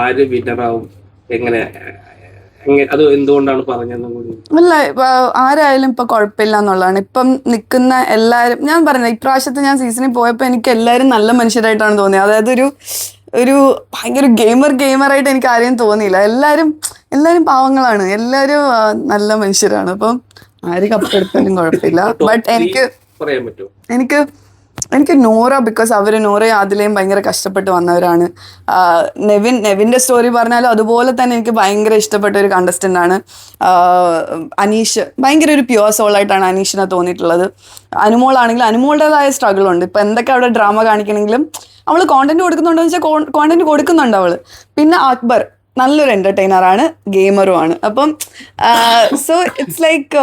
ആര് വിന്നറാവും എങ്ങനെ അത് എന്തുകൊണ്ടാണ് പറഞ്ഞതെന്നും കൂടി അല്ല ആരായാലും ഇപ്പൊ കുഴപ്പമില്ല എന്നുള്ളതാണ്. ഇപ്പം നിൽക്കുന്ന എല്ലാരും ഞാൻ പറഞ്ഞ ഇപ്രാവശ്യത്തെ ഞാൻ സീസണിൽ പോയപ്പോ എനിക്ക് എല്ലാരും നല്ല മനുഷ്യരായിട്ടാണ് തോന്നിയത്. അതായത് ഒരു ഒരു ഭയങ്കര ഗെയിമർ ഗെയിമറായിട്ട് എനിക്ക് ആരെയും തോന്നിയില്ല. എല്ലാരും എല്ലാരും പാവങ്ങളാണ്. എല്ലാരും നല്ല മനുഷ്യരാണ്. അപ്പം ആര് കപ്പെടുത്താലും കുഴപ്പമില്ല. ബട്ട് എനിക്ക് പറയാൻ പറ്റുമോ? എനിക്ക് എനിക്ക് നോറ ബിക്കോസ് അവർ നോറയും അതിലെയും ഭയങ്കര കഷ്ടപ്പെട്ട് വന്നവരാണ്. നെവിൻ നെവിന്റെ സ്റ്റോറി പറഞ്ഞാലും അതുപോലെ തന്നെ എനിക്ക് ഭയങ്കര ഇഷ്ടപ്പെട്ട ഒരു കണ്ടസ്റ്റന്റ് ആണ്. അനീഷ്. ഭയങ്കര ഒരു പ്യുവർ സോളായിട്ടാണ് അനീഷിനെ തോന്നിയിട്ടുള്ളത്. അനുമോളാണെങ്കിലും അനുമോളുടേതായ സ്ട്രഗിൾ ഉണ്ട്. ഇപ്പം എന്തൊക്കെ അവിടെ ഡ്രാമ കാണിക്കണമെങ്കിലും അവൾ കോണ്ടന്റ് കൊടുക്കുന്നുണ്ടോ എന്ന് വെച്ചാൽ കോണ്ടന്റ് കൊടുക്കുന്നുണ്ട് അവൾ പിന്നെ അക്ബർ നല്ലൊരു എന്റർടൈനറാണ് ആണ് ഗെയിമറും ആണ്. അപ്പം സോ ഇറ്റ്സ് ലൈക്ക്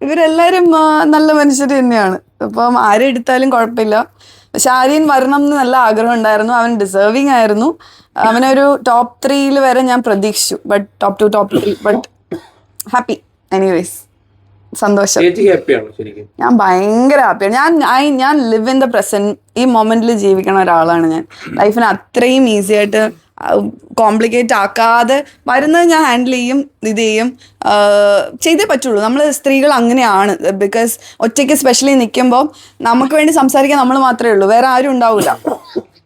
ഇവരെല്ലാവരും ആ, നല്ല മനുഷ്യർ തന്നെയാണ്. അപ്പം ആരെ എടുത്താലും കുഴപ്പമില്ല. പക്ഷെ ആര്യൻ വരണം എന്ന് നല്ല ആഗ്രഹം ഉണ്ടായിരുന്നു. അവൻ ഡിസേർവിങ് ആയിരുന്നു. അവനൊരു ടോപ്പ് ത്രീയിൽ വരെ ഞാൻ പ്രതീക്ഷിച്ചു. But top two top three but happy anyways സന്തോഷം. ഞാൻ ഭയങ്കര ഹാപ്പിയാണ് ഞാൻ ഐ ഞാൻ ലിവ് ഇൻ ദ പ്രസന്റ് ഈ മൊമെന്റിൽ ജീവിക്കണ ഒരാളാണ് ഞാൻ. ലൈഫിന് അത്രയും ഈസി ആയിട്ട് കോംപ്ലിക്കേറ്റ് ആക്കാതെ വരുന്നത് ഞാൻ ഹാൻഡിൽ ചെയ്യും ഇത് ചെയ്യും. ചെയ്തേ പറ്റുള്ളൂ. നമ്മൾ സ്ത്രീകൾ അങ്ങനെയാണ്. ബിക്കോസ് ഒറ്റയ്ക്ക് സ്പെഷ്യലി നിൽക്കുമ്പോൾ നമുക്ക് വേണ്ടി സംസാരിക്കാൻ നമ്മൾ മാത്രമേ ഉള്ളൂ. വേറെ ആരും ഉണ്ടാവില്ല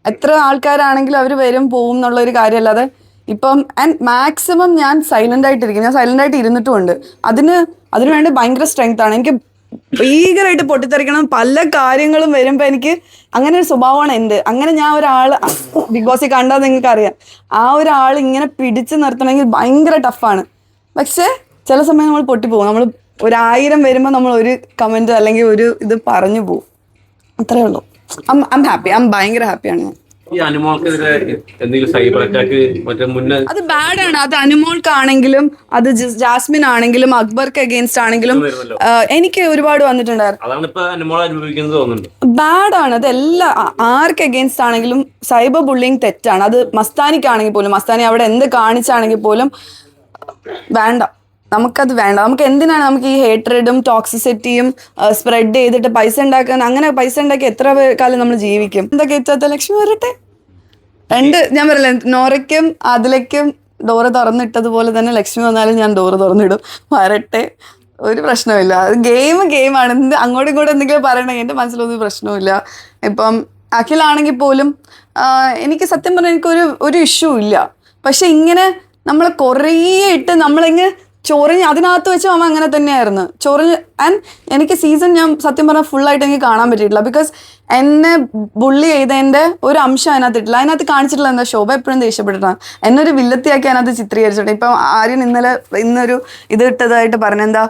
എത്ര ആൾക്കാരാണെങ്കിലും അവർ വരും പോവും എന്നുള്ള ഒരു കാര്യമല്ലാതെ ഇപ്പം ആൻഡ് മാക്സിമം ഞാൻ സൈലന്റ് ആയിട്ടിരിക്കും. ഞാൻ സൈലന്റ് ആയിട്ട് ഇരുന്നിട്ടുമുണ്ട്. അതിന് അതിന് വേണ്ടി ഭയങ്കര സ്ട്രെങ്ത് ആണ്. എനിക്ക് ഭീകരമായിട്ട് പൊട്ടിത്തെറിക്കണം. പല കാര്യങ്ങളും വരുമ്പോൾ എനിക്ക് അങ്ങനെ ഒരു സ്വഭാവമാണ് എന്റെ. അങ്ങനെ ഞാൻ ഒരാൾ ബിഗ് ബോസിൽ കണ്ടാൽ നിങ്ങൾക്ക് അറിയാം ആ ഒരാൾ ഇങ്ങനെ പിടിച്ചു നിർത്തണമെങ്കിൽ ഭയങ്കര ടഫാണ്. പക്ഷേ ചില സമയം നമ്മൾ പൊട്ടിപ്പോകും. നമ്മൾ ഒരായിരം വരുമ്പോൾ നമ്മൾ ഒരു കമന്റ് അല്ലെങ്കിൽ ഒരു ഇത് പറഞ്ഞു പോകും. അത്രേ ഉള്ളൂ. ഐ ഹാപ്പി അം ഭയങ്കര ഹാപ്പിയാണ് ഞാൻ. ഈ അനുമോൾക്കെതിരെ എന്തെങ്കിലും സൈബർ അറ്റാക്ക് മറ്റേ മുന്നേ അത് ബാഡ് ആണ്. അത് അനുമോൾക്കാണെങ്കിലും അത് ജാസ്മിൻ ആണെങ്കിലും അക്ബർക്ക് അഗേൻസ്റ്റ് ആണെങ്കിലും എനിക്ക് ഒരുപാട് വന്നിട്ടുണ്ടായിരുന്നു. അതാണ് ഇപ്പൊ അനുമോൾ അനുഭവിക്കുന്നത് തോന്നുന്നുണ്ട്. ബാഡ് ആണ്. അത് എല്ലാ ആർക്ക് അഗേൻസ്റ്റ് ആണെങ്കിലും സൈബർ ബുള്ളിങ് തെറ്റാണ്. അത് മസ്താനിക്കാണെങ്കിൽ പോലും മസ്താനി അവിടെ എന്ത് കാണിച്ചാണെങ്കിൽ പോലും വേണ്ട. നമുക്കത് വേണ്ട. നമുക്ക് എന്തിനാണ് നമുക്ക് ഈ ഹേട്രഡും ടോക്സിസിറ്റിയും സ്പ്രെഡ് ചെയ്തിട്ട് പൈസ ഉണ്ടാക്കാൻ? അങ്ങനെ പൈസ ഉണ്ടാക്കി എത്ര കാലം നമ്മൾ ജീവിക്കും? എന്തൊക്കെ കേറ്റാത്ത ലക്ഷ്മി വരട്ടെ? രണ്ട് ഞാൻ പറയില്ല നോറയ്ക്കും അതിലേക്കും ഡോറ് തുറന്നിട്ടതുപോലെ തന്നെ ലക്ഷ്മി വന്നാലും ഞാൻ ഡോറ് തുറന്നിടും. വരട്ടെ. ഒരു പ്രശ്നമില്ല ഗെയിം ഗെയിമാണ് എന്ത് അങ്ങോട്ടും ഇങ്ങോട്ടും എന്തെങ്കിലും പറയണമെങ്കിൽ എന്റെ മനസ്സിലൊന്നും പ്രശ്നമില്ല ഇപ്പം അഖിലാണെങ്കിൽ പോലും എനിക്ക് സത്യം പറഞ്ഞാൽ എനിക്കൊരു ഒരു ഇഷ്യൂ ഇല്ല. പക്ഷെ ഇങ്ങനെ നമ്മൾ കുറേ ഇട്ട് നമ്മളിങ്ങ് ചൊറിഞ്ഞ് അതിനകത്ത് വെച്ച് അമ്മ അങ്ങനെ തന്നെയായിരുന്നു. ചൊറിഞ്ഞ് ആൻഡ് എനിക്ക് സീസൺ ഞാൻ സത്യം പറഞ്ഞാൽ ഫുള്ളായിട്ട് എനിക്ക് കാണാൻ പറ്റിയിട്ടില്ല. ബിക്കോസ് എന്നെ ബുള്ളി ചെയ്തതിന്റെ ഒരു അംശം അതിനകത്ത് ഇട്ടില്ല. അതിനകത്ത് കാണിച്ചിട്ടില്ല എന്താ ശോഭ എപ്പോഴും ദേഷ്യപ്പെട്ടിട്ടാണ് എന്നെ ഒരു വില്ലത്തിയാക്കി അതിനകത്ത് ചിത്രീകരിച്ചിട്ടുണ്ട്. ഇപ്പം ആര്യൻ ഇന്നലെ ഇന്നൊരു ഇത് ഇട്ടതായിട്ട് പറഞ്ഞെന്താ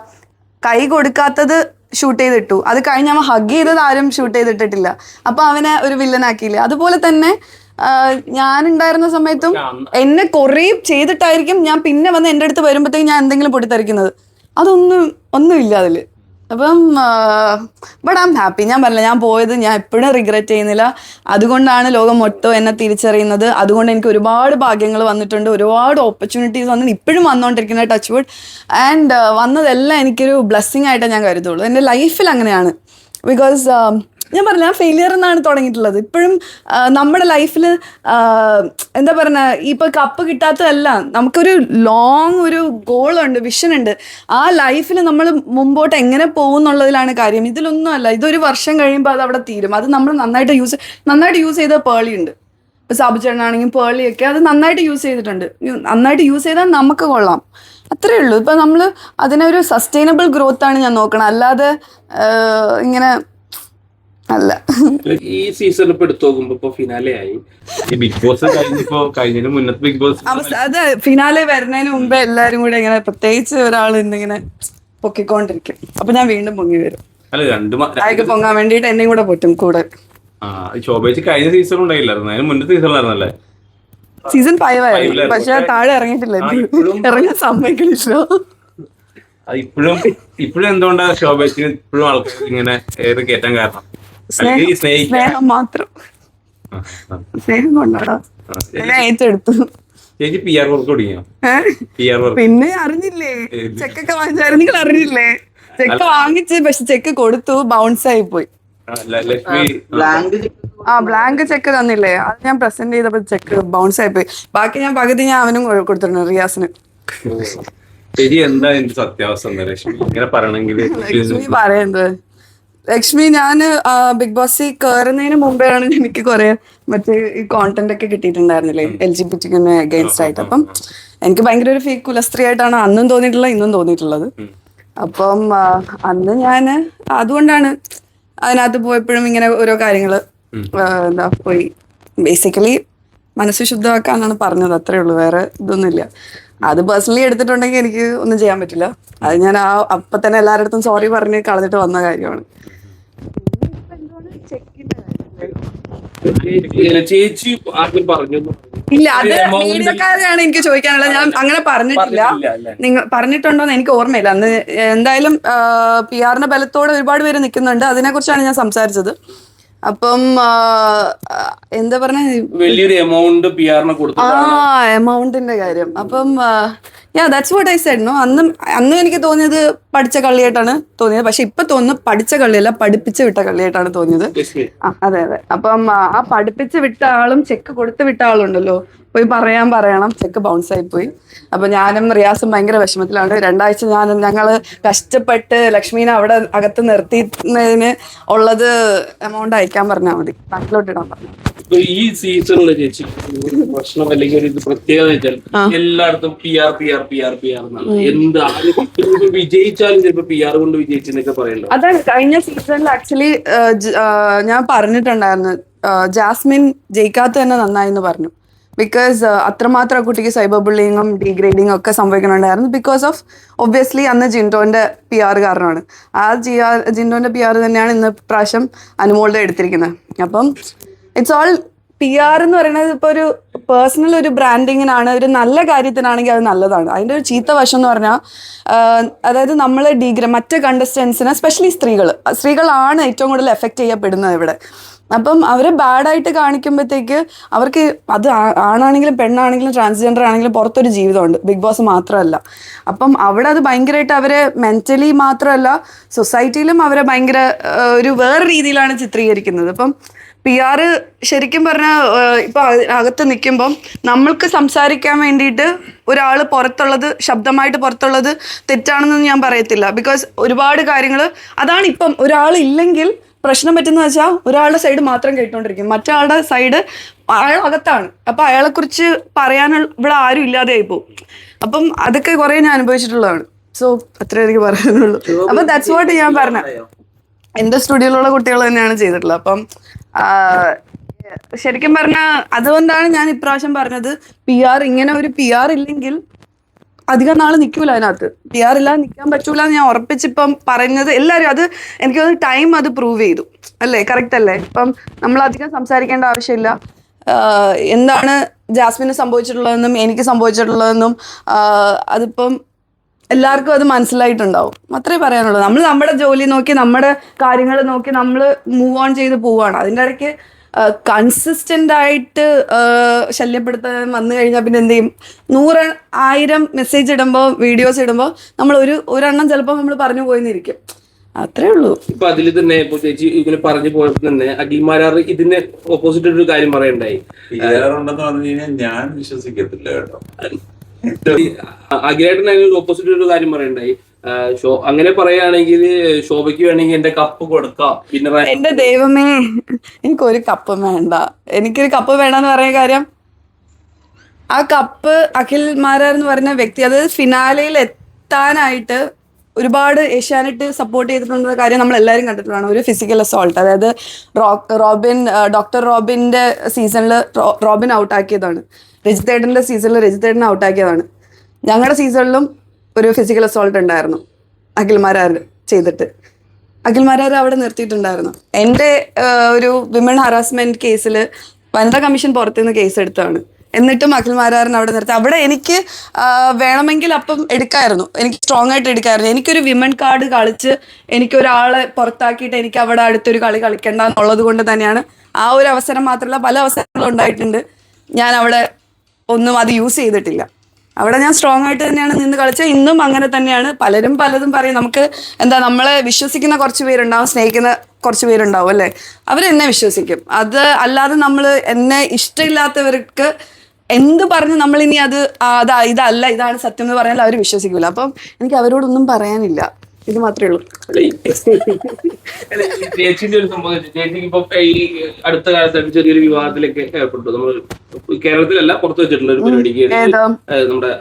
കൈ കൊടുക്കാത്തത് ഷൂട്ട് ചെയ്തിട്ടു. അത് കഴിഞ്ഞ് അവൻ ഹഗ് ചെയ്തത് ആരും ഷൂട്ട് ചെയ്തിട്ടിട്ടില്ല. അപ്പോൾ അവനെ ഒരു വില്ലനാക്കിയില്ല അതുപോലെ തന്നെ ഞാൻ ഉണ്ടായിരുന്ന സമയത്തും എന്നെ കുറേ ചെയ്തിട്ടായിരിക്കും ഞാൻ പിന്നെ വന്ന് എന്റെ അടുത്ത് വരുമ്പോഴത്തേക്ക് ഞാൻ എന്തെങ്കിലും പൊട്ടിത്തെറിക്കുന്നത് അതൊന്നും ഒന്നുമില്ല അതിൽ അപ്പം ബട്ട് ഐ എം ഹാപ്പി ഞാൻ പറഞ്ഞില്ല ഞാൻ പോയത് ഞാൻ എപ്പോഴും റിഗ്രറ്റ് ചെയ്യുന്നില്ല. അതുകൊണ്ടാണ് ലോകം മൊത്തം എന്നെ തിരിച്ചറിയുന്നത്. അതുകൊണ്ട് എനിക്ക് ഒരുപാട് ഭാഗ്യങ്ങൾ വന്നിട്ടുണ്ട്. ഒരുപാട് ഓപ്പർച്യൂണിറ്റീസ് വന്നു ഇപ്പോഴും വന്നുകൊണ്ടിരിക്കുന്ന ടച്ച് വുഡ് ആൻഡ് വന്നതെല്ലാം എനിക്കൊരു ബ്ലെസ്സിങ് ആയിട്ടേ ഞാൻ കരുതുള്ളൂ. എന്റെ ലൈഫിൽ അങ്ങനെയാണ്. ബിക്കോസ് ഞാൻ പറഞ്ഞ ഞാൻ ഫെയിലിയർ എന്നാണ് തുടങ്ങിയിട്ടുള്ളത്. ഇപ്പോഴും നമ്മുടെ ലൈഫിൽ എന്താ പറയുക ഇപ്പോൾ കപ്പ് കിട്ടാത്തതല്ല. നമുക്കൊരു ലോങ് ഒരു ഗോളുണ്ട് വിഷനുണ്ട് ആ ലൈഫിൽ നമ്മൾ മുമ്പോട്ട് എങ്ങനെ പോകും എന്നുള്ളതിലാണ് കാര്യം. ഇതിലൊന്നും അല്ല. ഇതൊരു വർഷം കഴിയുമ്പോൾ അത് അവിടെ തീരും. അത് നമ്മൾ നന്നായിട്ട് യൂസ് നന്നായിട്ട് യൂസ് ചെയ്ത പേളി ഉണ്ട്. ഇപ്പൊ സാബു പേളിയൊക്കെ അത് നന്നായിട്ട് യൂസ് ചെയ്തിട്ടുണ്ട്. നന്നായിട്ട് യൂസ് ചെയ്താൽ നമുക്ക് കൊള്ളാം. അത്രേ ഉള്ളൂ. ഇപ്പം നമ്മൾ അതിനൊരു സസ്റ്റൈനബിൾ ഗ്രോത്താണ് ഞാൻ നോക്കണം അല്ലാതെ ഇങ്ങനെ അല്ല. ഈ സീസൺ ഇപ്പൊ എടുത്തു നോക്കുമ്പോ ഇപ്പൊ ഫിനാലെ ആയി. ബിഗ് ബോസ് കഴിഞ്ഞിപ്പോ കഴിഞ്ഞതിന് മുന്നത്തെ ബിഗ് ബോസ് അത് ഫിനാലെ വരുന്നതിന് മുമ്പേ എല്ലാരും കൂടെ ഇങ്ങനെ പ്രത്യേകിച്ച് ഒരാൾ ഇന്നിങ്ങനെ പൊക്കിക്കൊണ്ടിരിക്കും. അപ്പൊ ഞാൻ വീണ്ടും പൊങ്ങി വരും. അല്ല രണ്ടു മാ- അയാൾക്ക് പൊങ്ങാൻ വേണ്ടിട്ട് എന്നെയും കൂടെ പറ്റും കൂടെ. ആ ശോഭേച്ച് കഴിഞ്ഞ സീസൺ ഉണ്ടായില്ലായിരുന്നു? അതിന് മുന്നത്തെ സീസണിലായിരുന്നല്ലേ സീസൺ ഫൈവ് ആയിരുന്നു. പക്ഷെ താഴെ ഇറങ്ങിയിട്ടില്ല. ഇറങ്ങാൻ സമ്മതിക്കണില്ല. അത് ഇപ്പോഴും ഇപ്പോഴും എന്തുകൊണ്ടാണ് ശോഭേച്ചിന് ഇപ്പോഴും ആൾക്കാർ ഇങ്ങനെ ഏത് കയറ്റാൻ കാരണം? സ്നേഹം മാത്രം. സ്നേഹം കൊണ്ടാടാ. ഞാൻ ഏറ്റെടുത്തു. ചേച്ചി പി ആർ വർക്ക് തുടങ്ങിയോ? ഏ? പി ആർ വർക്ക് പിന്നെ അറിഞ്ഞില്ലേ? ചെക്കൊക്കെ വാങ്ങിച്ചായിരുന്നു. നിങ്ങൾ അറിഞ്ഞില്ലേ? ചെക്ക് വാങ്ങിച്ച് പക്ഷെ ചെക്ക് കൊടുത്തു ബൗൺസ് ആയി പോയി. ആ ബ്ലാങ്ക് ചെക്ക് തന്നില്ലേ? അത് ഞാൻ പ്രസന്റ് ചെയ്തപ്പോ ചെക്ക് ബൗൺസ് ആയി പോയി. ബാക്കി ഞാൻ പകുതി ഞാൻ അവനും കൊടുത്തിട്ടുണ്ട് റിയാസിന്. ശരി എന്താ എന്റെ സത്യാവസ്ഥ? ലക്ഷ്മി? ഇങ്ങനെ പറയണെങ്കിൽ ലക്ഷ്മി പറയുന്നത് ലക്ഷ്മി ഞാൻ ബിഗ് ബോസിൽ കയറുന്നതിന് മുമ്പേയാണ് എനിക്ക് കുറെ മറ്റേ ഈ കോണ്ടന്റ് ഒക്കെ കിട്ടിയിട്ടുണ്ടായിരുന്നില്ലേ? എൽ ജി ബി ടിക്ക് അഗേൻസ്റ്റ് ആയിട്ട്. അപ്പം എനിക്ക് ഭയങ്കര ഒരു ഫേക്ക് കുലസ്ത്രീ ആയിട്ടാണ് അന്നും തോന്നിയിട്ടുള്ളത് ഇന്നും തോന്നിയിട്ടുള്ളത്. അപ്പം അന്ന് ഞാൻ അതുകൊണ്ടാണ് അതിനകത്ത് പോയപ്പോഴും ഇങ്ങനെ ഓരോ കാര്യങ്ങൾ എന്താ പോയി. ബേസിക്കലി മനസ്സ് ശുദ്ധമാക്കാന്നാണ് പറഞ്ഞത്. അത്രേ ഉള്ളൂ. വേറെ ഇതൊന്നുമില്ല. അത് പേഴ്സണലി എടുത്തിട്ടുണ്ടെങ്കിൽ എനിക്ക് ഒന്നും ചെയ്യാൻ പറ്റില്ല. അത് ഞാൻ ആ അപ്പൊ തന്നെ എല്ലാവരുടെ അടുത്തും സോറി പറഞ്ഞ് കളഞ്ഞിട്ട് വന്ന കാര്യമാണ്. ചേച്ചി ആദ്യം പറഞ്ഞു. ഇല്ല അത് മീഡിയക്കാരെയാണ് എനിക്ക് ചോദിക്കാനുള്ളത്. ഞാൻ അങ്ങനെ പറഞ്ഞിട്ടില്ല? നിങ്ങൾ പറഞ്ഞിട്ടുണ്ടോന്ന് എനിക്ക് ഓർമ്മയില്ല. അന്ന് എന്തായാലും പി ആറിന്റെ ബലത്തോടെ ഒരുപാട് പേര് നിൽക്കുന്നുണ്ട്. അതിനെ കുറിച്ചാണ് ഞാൻ സംസാരിച്ചത്. അപ്പം എന്താ പറഞ്ഞ? വലിയൊരു എമൗണ്ട് പി ആറിന് കൊടുത്തു ആ എമൗണ്ടിന്റെ കാര്യം. അപ്പം yeah that's what I said no അന്നും അന്നും എനിക്ക് തോന്നിയത് പഠിച്ച കള്ളിയായിട്ടാണ് തോന്നിയത്. പക്ഷെ ഇപ്പൊ തോന്നുന്നു പഠിച്ച കള്ളിയല്ല പഠിപ്പിച്ച് വിട്ട കള്ളിയായിട്ടാണ് തോന്നിയത്. ആ, അതെ അതെ. അപ്പം ആ, പഠിപ്പിച്ച് വിട്ട ആളും ചെക്ക് കൊടുത്ത് വിട്ട ആളുണ്ടല്ലോ. പോയി പറയാൻ പറയണം. ചെക്ക് ബൗൺസ് ആയി പോയി. അപ്പൊ ഞാനും റിയാസും ഭയങ്കര വിഷമത്തിലാണ്. രണ്ടാഴ്ച ഞാൻ ഞങ്ങൾ കഷ്ടപ്പെട്ട് ലക്ഷ്മീനെ അവിടെ അകത്ത് നിർത്തിയതിന് ഉള്ളത് എമൗണ്ട് അയക്കാൻ പറഞ്ഞാൽ മതി. ബാക്കിലോട്ട് ഇടാൻ പറഞ്ഞു ഈ സീസണിൽ ചേച്ചി ഭക്ഷണം പ്രശ്നം അല്ലെങ്കിൽ ഒരു പ്രത്യേകത വെച്ചാൽ എല്ലായിടത്തും P R P R P R P R എന്നാണ്. എന്ത് ആര് വിജയിച്ചാലും ചിലപ്പോ പി ആർ കൊണ്ട് വിജയിച്ചെന്നൊക്കെ പറയണ്ട? അതാണ് കഴിഞ്ഞ സീസണിൽ ആക്ച്വലി ഞാൻ പറഞ്ഞിട്ടുണ്ടായിരുന്നു ജാസ്മിൻ ജയിക്കാത്ത തന്നെ നന്നായി എന്ന് പറഞ്ഞു ബിക്കോസ് അത്രമാത്രം ആ കുട്ടിക്ക് സൈബർ ബുള്ളിങ്ങും ഡീഗ്രേഡിങ്ങും ഒക്കെ സംഭവിക്കുന്നുണ്ടായിരുന്നു ബിക്കോസ് ഓഫ് ഒബ്വിയസ്ലി അന്ന് ജിൻഡോന്റെ പി ആർ കാരണമാണ് ആ ജി ആർ ജിൻഡോന്റെ പി ആർ തന്നെയാണ് ഇന്ന് പ്രാവശ്യം അനുമോളുടെ എടുത്തിരിക്കുന്നത്. അപ്പം ഇറ്റ്സ് ഓൾ പി ആർ എന്ന് പറയുന്നത് ഇപ്പൊ ഒരു പേഴ്സണൽ ഒരു ബ്രാൻഡിങ്ങിനാണ് ഒരു നല്ല കാര്യത്തിനാണെങ്കിൽ അത് നല്ലതാണ്. അതിന്റെ ഒരു ചീത്ത വശം എന്ന് പറഞ്ഞാൽ അതായത് നമ്മളെ ഡിഗ്ര മറ്റ് കണ്ടസ്റ്റൻസിനെ സ്പെഷ്യലി സ്ത്രീകൾ സ്ത്രീകളാണ് ഏറ്റവും കൂടുതൽ എഫക്റ്റ് ചെയ്യപ്പെടുന്നത് ഇവിടെ. അപ്പം അവരെ ബാഡായിട്ട് കാണിക്കുമ്പോഴത്തേക്ക് അവർക്ക് അത് ആണാണെങ്കിലും പെണ്ണാണെങ്കിലും ട്രാൻസ്ജെൻഡർ ആണെങ്കിലും പുറത്തൊരു ജീവിതമുണ്ട്. ബിഗ് ബോസ് മാത്രമല്ല. അപ്പം അവിടെ അത് ഭയങ്കരമായിട്ട് അവരെ മെന്റലി മാത്രമല്ല സൊസൈറ്റിയിലും അവരെ ഭയങ്കര ഒരു വേറെ രീതിയിലാണ് ചിത്രീകരിക്കുന്നത്. അപ്പം പി ആർ ശരിക്കും പറഞ്ഞാൽ ഇപ്പൊ അക- അകത്ത് നിൽക്കുമ്പം നമ്മൾക്ക് സംസാരിക്കാൻ വേണ്ടിയിട്ട് ഒരാൾ പുറത്തുള്ളത് ശബ്ദമായിട്ട് പുറത്തുള്ളത് തെറ്റാണെന്ന് ഞാൻ പറയത്തില്ല. ബിക്കോസ് ഒരുപാട് കാര്യങ്ങൾ അതാണ് ഇപ്പം ഒരാൾ ഇല്ലെങ്കിൽ പ്രശ്നം പറ്റുന്ന വെച്ചാൽ ഒരാളുടെ സൈഡ് മാത്രം കേട്ടോണ്ടിരിക്കും. മറ്റാളുടെ സൈഡ് അയാൾ അകത്താണ്. അപ്പൊ അയാളെക്കുറിച്ച് പറയാനുള്ള ഇവിടെ ആരും ഇല്ലാതെ പോകും അപ്പം അതൊക്കെ കുറെ ഞാൻ അനുഭവിച്ചിട്ടുള്ളതാണ്. സോ അത്രേ എനിക്ക് പറയാനുള്ളൂ. അപ്പൊ ദാറ്റ്സ് വാട്ട് ഞാൻ പറഞ്ഞ. എന്റെ സ്റ്റുഡിയോയിലുള്ള കുട്ടികൾ തന്നെയാണ് ചെയ്തിട്ടുള്ളത്. അപ്പം ശരിക്കും പറഞ്ഞ അതുകൊണ്ടാണ് ഞാൻ ഇപ്രാവശ്യം പറഞ്ഞത് പി ആർ ഇങ്ങനെ ഒരു പി ആർ ഇല്ലെങ്കിൽ അധികം നാൾ നിൽക്കൂല അതിനകത്ത്. പി ആർ ഇല്ലാതെ നിൽക്കാൻ പറ്റൂല എന്ന് ഞാൻ ഉറപ്പിച്ചിപ്പം പറഞ്ഞത് എല്ലാവരും അത് എനിക്ക് തോന്നുന്നു ടൈം അത് പ്രൂവ് ചെയ്തു. അല്ലേ? കറക്റ്റ് അല്ലേ? ഇപ്പം നമ്മൾ അധികം സംസാരിക്കേണ്ട ആവശ്യമില്ല. എന്താണ് ജാസ്മിന് സംഭവിച്ചിട്ടുള്ളതെന്നും എനിക്ക് സംഭവിച്ചിട്ടുള്ളതെന്നും അതിപ്പം എല്ലാവർക്കും അത് മനസ്സിലായിട്ടുണ്ടാവും. അത്രേ പറയാനുള്ളൂ. നമ്മൾ നമ്മുടെ ജോലി നോക്കി നമ്മുടെ കാര്യങ്ങൾ നോക്കി നമ്മൾ മൂവ് ഓൺ ചെയ്ത് പോവുകയാണ് അതിന്റെ ഇടയ്ക്ക് കൺസിസ്റ്റന്റ് ആയിട്ട് ശല്യപ്പെടുത്താൻ വന്നു കഴിഞ്ഞാൽ പിന്നെ എന്ത് ചെയ്യും? നൂറ് ആയിരം മെസ്സേജ് ഇടുമ്പോൾ വീഡിയോസ് ഇടുമ്പോൾ നമ്മൾ ഒരു ഒരെണ്ണം ചിലപ്പോൾ നമ്മൾ പറഞ്ഞു പോയിന്നിരിക്കും. അത്രേ ഉള്ളൂ. ഇപ്പൊ അതിൽ തന്നെ ഇപ്പൊ ചേച്ചി ഇങ്ങനെ പറഞ്ഞു പോയപ്പോ തന്നെ അഖിൽമാരാർ ഇതിന് ഓപ്പോസിറ്റ് ഒരു കാര്യം പറയണ്ടായി. ഉണ്ടെന്ന് പറഞ്ഞു കഴിഞ്ഞാൽ ഞാൻ വിശ്വസിക്കത്തില്ല കേട്ടോ. അഖിലേട്ടൻ അതിന് ഓപ്പോസിറ്റ് ഒരു കാര്യം പറയണ്ടായി. ഷോ അങ്ങനെ പറയുകയാണെങ്കിൽ ശോഭയ്ക്ക് വേണമെങ്കിൽ എന്റെ കപ്പ് കൊടുക്കാം. പിന്നെ എന്റെ ദൈവമേ എനിക്കൊരു കപ്പ് വേണ്ട. എനിക്കൊരു കപ്പ് വേണ്ടെന്ന് പറയുന്ന കാര്യം ആ കപ്പ് അഖിൽ മാരാർ എന്ന് പറഞ്ഞ വ്യക്തി അത് ഫിനാലയിൽ എത്താനായിട്ട് ഒരുപാട് ഏഷ്യാനെറ്റ് സപ്പോർട്ട് ചെയ്തിട്ടുണ്ടെന്ന കാര്യം നമ്മൾ എല്ലാവരും കണ്ടിട്ടുള്ളതാണ്. ഒരു ഫിസിക്കൽ അസോൾട്ട് അതായത് റോബിൻ ഡോക്ടർ റോബിന്റെ സീസണിൽ റോബിൻ ഔട്ടാക്കിയതാണ് രജിത്തേട്ടന്റെ സീസണിൽ രജിത്തേട്ടനെ ഔട്ടാക്കിയതാണ് ഞങ്ങളുടെ സീസണിലും ഒരു ഫിസിക്കൽ അസോൾട്ട് ഉണ്ടായിരുന്നു അഖിൽമാരാർ ചെയ്തിട്ട്. അഖിൽമാരാർ അവിടെ നിർത്തിയിട്ടുണ്ടായിരുന്നു. എന്റെ ഒരു വിമൺ ഹറാസ്മെന്റ് കേസിൽ വനിതാ കമ്മീഷൻ പുറത്തുനിന്ന് കേസ് എടുത്തതാണ്. എന്നിട്ടും അഖിൽമാരാറിന് അവിടെ നിർത്തി. അവിടെ എനിക്ക് വേണമെങ്കിൽ അപ്പം എടുക്കായിരുന്നു. എനിക്ക് സ്ട്രോങ് ആയിട്ട് എടുക്കായിരുന്നു. എനിക്കൊരു വിമൺ കാർഡ് കളിച്ച് എനിക്ക് ഒരാളെ പുറത്താക്കിയിട്ട് എനിക്ക് അവിടെ അടുത്തൊരു കളി കളിക്കണ്ട എന്നുള്ളത് കൊണ്ട് തന്നെയാണ് ആ ഒരു അവസരം മാത്രമല്ല പല അവസരങ്ങളും ഉണ്ടായിട്ടുണ്ട്. ഞാൻ അവിടെ ഒന്നും അത് യൂസ് ചെയ്തിട്ടില്ല. അവിടെ ഞാൻ സ്ട്രോങ് ആയിട്ട് തന്നെയാണ് നിന്ന് കളിച്ചത്. ഇന്നും അങ്ങനെ തന്നെയാണ്. പലരും പലതും പറയും. നമുക്ക് എന്താ നമ്മളെ വിശ്വസിക്കുന്ന കുറച്ച് പേരുണ്ടാവും സ്നേഹിക്കുന്ന കുറച്ച് പേരുണ്ടാവും അല്ലേ? അവരെന്നെ വിശ്വസിക്കും. അത് അല്ലാതെ നമ്മൾ എന്നെ ഇഷ്ടമില്ലാത്തവർക്ക് എന്ത് പറഞ്ഞ് നമ്മളിനി അത് അതാ ഇതല്ല ഇതാണ് സത്യം എന്ന് പറഞ്ഞാൽ അവർ വിശ്വസിക്കില്ല അപ്പം എനിക്ക് അവരോടൊന്നും പറയാനില്ല. ഇത് മാത്രമേ ഉള്ളൂ. ചേച്ചിന്റെ ഒരു സംഭവം ചേച്ചിക്ക് ഇപ്പൊ ഈ അടുത്ത കാലത്തായിട്ട് ചെറിയൊരു വിവാഹത്തിലൊക്കെ ഏർപ്പെട്ടു. നമ്മൾ കേരളത്തിലല്ല പുറത്ത് വെച്ചിട്ടുള്ള ഒരു പരിപാടിക്ക്? നമ്മുടെ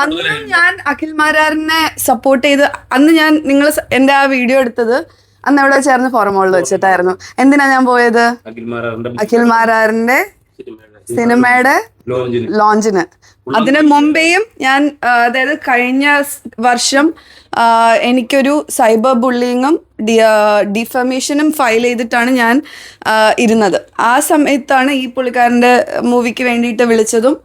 അന്ന് ഞാൻ അഖിൽ മാരാറിനെ സപ്പോർട്ട് ചെയ്ത് അന്ന് ഞാൻ നിങ്ങൾ എന്റെ ആ വീഡിയോ എടുത്തത് അന്ന് എവിടെ ചേർന്ന് ഫോറമോളിൽ വെച്ചിട്ടായിരുന്നു. എന്തിനാ ഞാൻ പോയത്? അഖിൽമാരാറിന്റെ അഖിൽ മാരാറിന്റെ സിനിമയുടെ ലോഞ്ചിന് അതിന് മുമ്പേയും ഞാൻ അതായത് കഴിഞ്ഞ വർഷം എനിക്കൊരു സൈബർ ബുള്ളിങ്ങും ഡിഫമേഷനും ഫയൽ ചെയ്തിട്ടാണ് ഞാൻ ഇരുന്നത്. ആ സമയത്താണ് ഈ പുള്ളിക്കാരന്റെ മൂവിക്ക് വേണ്ടിയിട്ട് വിളിച്ചതും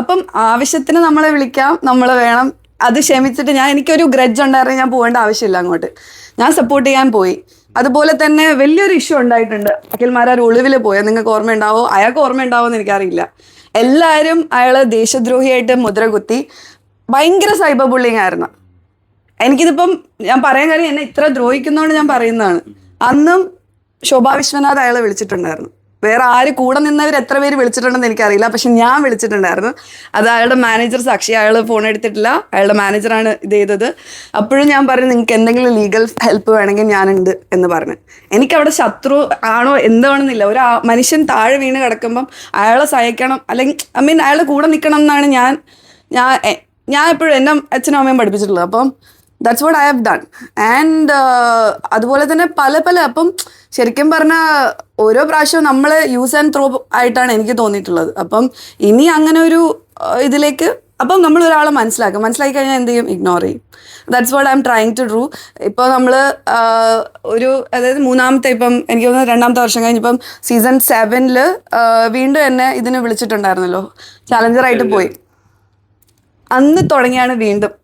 അപ്പം ആവശ്യത്തിന് നമ്മളെ വിളിക്കാം നമ്മൾ വേണം. അത് ക്ഷമിച്ചിട്ട് ഞാൻ എനിക്കൊരു ഗ്രഡ്ജ് ഉണ്ടായിരുന്നു ഞാൻ പോകേണ്ട ആവശ്യമില്ല അങ്ങോട്ട്. ഞാൻ സപ്പോർട്ട് ചെയ്യാൻ പോയി. അതുപോലെ തന്നെ വലിയൊരു ഇഷ്യൂ ഉണ്ടായിട്ടുണ്ട്. അഖിൽമാരാർ ഒളിവിൽ പോയത് നിങ്ങൾക്ക് ഓർമ്മയുണ്ടാവോ? അയാൾക്ക് ഓർമ്മയുണ്ടാവോ എന്ന് എനിക്കറിയില്ല. എല്ലാവരും അയാൾ ദേശദ്രോഹിയായിട്ട് മുദ്ര കുത്തി ഭയങ്കര സൈബർ ബുള്ളിങ് ആയിരുന്നു. എനിക്കിതിപ്പം ഞാൻ പറയാൻ കാര്യം എന്നെ ഇത്ര ദ്രോഹിക്കുന്നതുകൊണ്ട് ഞാൻ പറയുന്നതാണ്. അന്നും ശോഭാ വിശ്വനാഥ് അയാളെ വിളിച്ചിട്ടുണ്ടായിരുന്നു. വേറെ ആര് കൂടെ നിന്നവർ എത്ര പേര് വിളിച്ചിട്ടുണ്ടെന്ന് എനിക്കറിയില്ല. പക്ഷെ ഞാൻ വിളിച്ചിട്ടുണ്ടായിരുന്നു. അത് അയാളുടെ മാനേജർ സാക്ഷി. അയാൾ ഫോൺ എടുത്തിട്ടില്ല. അയാളുടെ മാനേജറാണ് ഇത് ചെയ്തത്. അപ്പോഴും ഞാൻ പറഞ്ഞു നിങ്ങൾക്ക് എന്തെങ്കിലും ലീഗൽ ഹെൽപ്പ് വേണമെങ്കിൽ ഞാനുണ്ട് എന്ന് പറഞ്ഞു. എനിക്കവിടെ ശത്രു ആണോ എന്താണെന്നില്ല. ഒരു മനുഷ്യൻ താഴെ വീണ് കിടക്കുമ്പം അയാളെ സഹായിക്കണം അല്ലെങ്കിൽ ഐ മീൻ അയാളെ കൂടെ നിൽക്കണം എന്നാണ് ഞാൻ ഞാൻ ഞാൻ എപ്പോഴും എന്റെ അച്ഛനും അമ്മയും പഠിപ്പിച്ചിട്ടുള്ളത്. അപ്പം that's what I have done and അതുപോലെ തന്നെ പല പല അപ്പം ശരിക്കും പറഞ്ഞാൽ ഓരോ പ്രാവശ്യവും നമ്മൾ യൂസ് ആൻഡ് ത്രോ ആയിട്ടാണ് എനിക്ക് തോന്നിയിട്ടുള്ളത്. അപ്പം ഇനി അങ്ങനെ ഒരു ഇതിലേക്ക് അപ്പം നമ്മൾ ഒരാളെ മനസ്സിലാക്കും. മനസ്സിലാക്കി കഴിഞ്ഞാൽ എന്ത് ചെയ്യും? ഇഗ്നോർ ചെയ്യും. That's what I'm trying to drew ഇപ്പോൾ നമ്മൾ ഒരു അതായത് മൂന്നാമത്തെ ഇപ്പം എനിക്ക് തോന്നുന്നു രണ്ടാമത്തെ വർഷം കഴിഞ്ഞിപ്പം സീസൺ സെവനിൽ വീണ്ടും എന്നെ ഇതിന് വിളിച്ചിട്ടുണ്ടായിരുന്നല്ലോ. ചാലഞ്ചറായിട്ട് പോയി. അന്ന് തുടങ്ങിയാണ് വീണ്ടും.